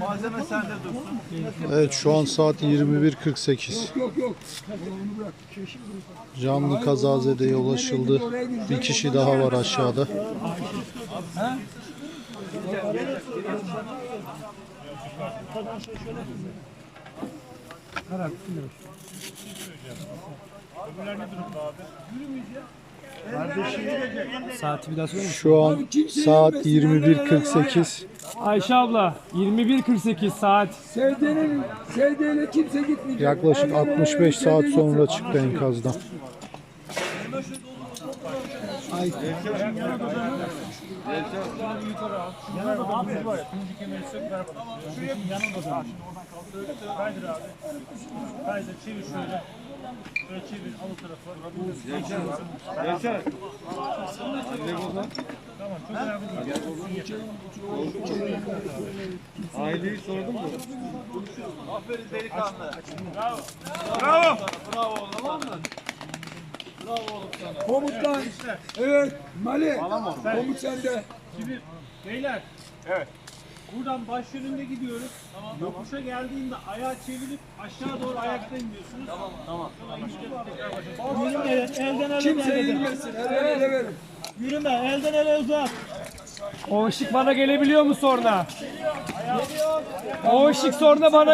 Malzeme sende dursun. Evet şu an saat 21.48. Yok yok. Onu bırak. Canlı kazazedeye ulaşıldı. Bir kişi daha var aşağıda. Saati bir daha söyle. Şu an saat 21.48. Ayşe abla 21.48 saat. Sevdiğinin, sevdiğine kimse gitmeyecek. Yaklaşık Evden eve 65 saat sonra çıktı enkazdan. Kaydır abi. Kaydır çevir şöyle. Şöyle çevir al o tarafa. Yaşar. Tamam çok önemli değil. Aileyi sordun mu? Aferin delikanlı. Bravo. Bravo. Bravo oğlum. Tamam? Komutan. Evet. Mali. Komut sende. Şimdi beyler. Evet. Buradan baş yönünde gidiyoruz. Tamam. Yokuşa geldiğinde ayağı çevirip aşağı doğru ayakta iniyorsunuz. Tamam. Tamam. Yürüme elden ele Kimse inmesin. Elden ele verin. Yürüme elden ele uzat. O ışık bana gelebiliyor mu sonra? O ışık sonra bana